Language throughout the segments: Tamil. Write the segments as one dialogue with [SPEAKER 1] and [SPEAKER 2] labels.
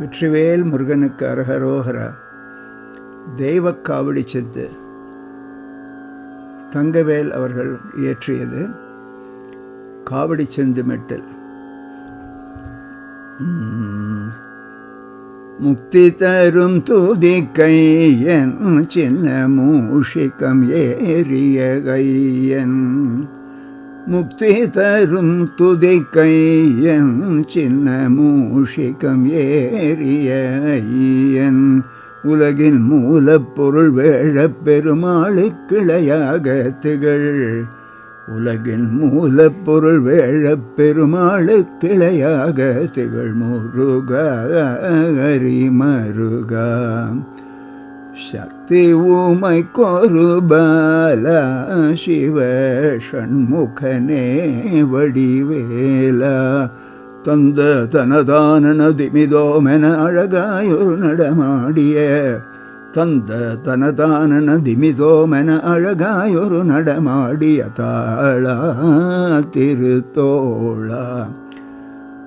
[SPEAKER 1] வெற்றிவேல் முருகனுக்கு அரகரோகரா தெய்வ காவடி செத்து தங்கவேல் அவர்கள் இயற்றியது. காவடி செந்து மெட்டல். முக்தி தரும் தூதி கையன் சின்ன மூஷிகம் ஏறிய கையன். முக்தி தரும் துதி கையன் சின்ன மூஷிகம் ஏறிய ஐயன். உலகின் மூலப்பொருள் வேழப் பெருமாளுக்கிளையாக திகழ். உலகின் மூலப்பொருள் வேழப் பெருமாளுக்கிளையாக திகழ். முருக மருகா. சக்தி ஊமை கொருபல சிவ ஷண்முகனே வடிவேலா. தந்த தனதான திமிதோமென அழகாயொரு நடமாடிய. தந்த தனதான திமிதோமென அழகாயொரு நடமாடிய தாழா திருத்தோழா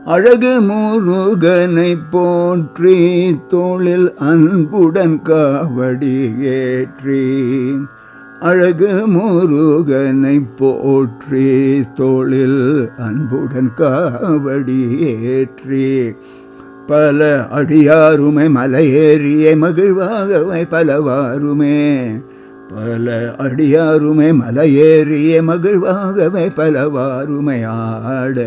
[SPEAKER 1] அழகு முருகனை போற்றி தோளில் அன்புடன் காவடி ஏற்றி. அழகு முருகனை போற்றி தோளில் அன்புடன் காவடி ஏற்றி. பல அடியாருமை மலையேறிய மகிழ்வாகவை பலவாருமே. பல அடியாருமை மலையேறிய மகிழ்வாகவே பலவாருமை ஆட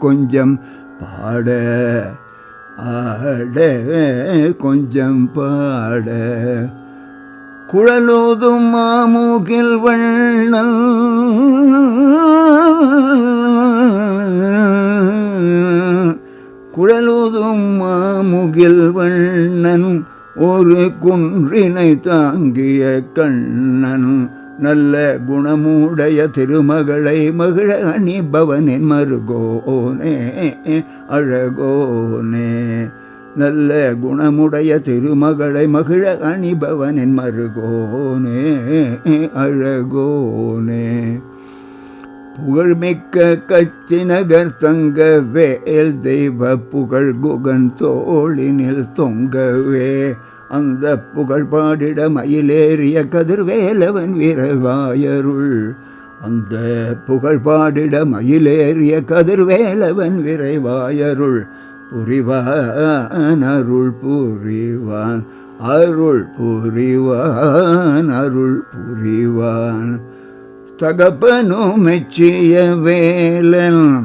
[SPEAKER 1] கொஞ்சம் பாட ஆட கொஞ்சம் பாட. குழலோதும் மாமூகில் வண்ணல் குழலோதும் மாமுகில் வண்ணன் ஒரு குன்றினை தாங்கிய கண்ணன் நல்ல குணமுடைய திருமகளை மகிழ அணிபவனின் மருகோனே அழகோனே. நல்ல குணமுடைய திருமகளை மகிழ அணிபவனின் மருகோனே அழகோனே. புகழ்மிக்க கச்சி நகர் தங்க வேல் தெய்வ புகழ் குகன் தோளினில் தொங்கவே. அந்த புகழ் பாடிட மயிலேறிய கதிர்வேலவன் வீரவாயருள். அந்த புகழ் பாடிட மயிலேறிய கதிர்வேலவன் விரைவாயருள். புரிவான் அருள் புரிவான். அருள் புரிவான் அருள் புரிவான். தகப்பனும் மெச்சிய வேலன்.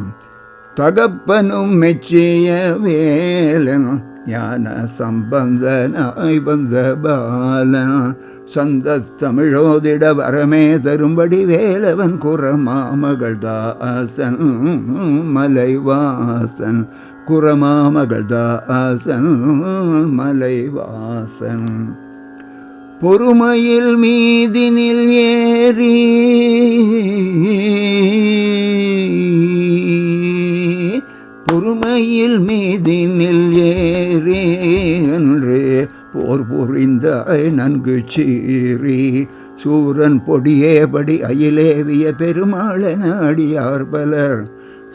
[SPEAKER 1] தகப்பனும் மெச்சிய வேலன். ஞான சம்பந்தனாய் வந்த பாலன். சந்த தமிழோதிட வரமே தரும்படி வேலவன் குரமாமகள் தாசன் மலைவாசன். குரமாமகள் தாசன் மலைவாசன். பொறுமையில் மீதினில் ஏறி பொறுமையில் மீதினில் ஏறி என்று போர் புரிந்தாய் நன்கு சீறி. சூரன் பொடியேபடி அயிலேவிய பெருமாளன அடியார் பலர்.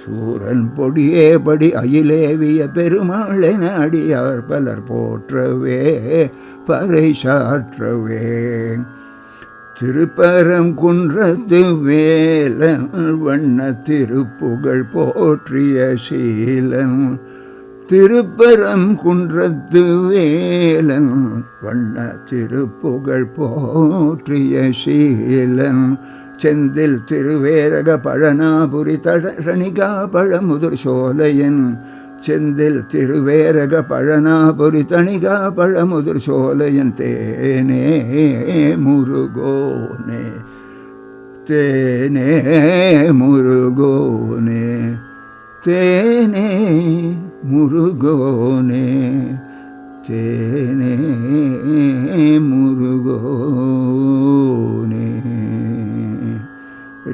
[SPEAKER 1] சூரன் பொடியேபடி அயிலேவிய பெருமாளை நாடியார் பலர் போற்றவே பறை சாற்றவே. திருப்பரம் குன்றத்து வேலன் வண்ண திருப்புகழ் போற்றிய சீலன். திருப்பரம் குன்றத்து வேலன் வண்ண திருப்புகழ் போற்றிய சீலன். செந்தில் திருவேரக பழனாபுரி தடரணிகா பழமுதிர் சோலையன். செந்தில் திருவேரக பழனாபுரி தணிகா பழமுதிர் சோலையன். தேனே முருகோனே தேனே முருகோனே தேனே முருகோனே தேனே முருகோ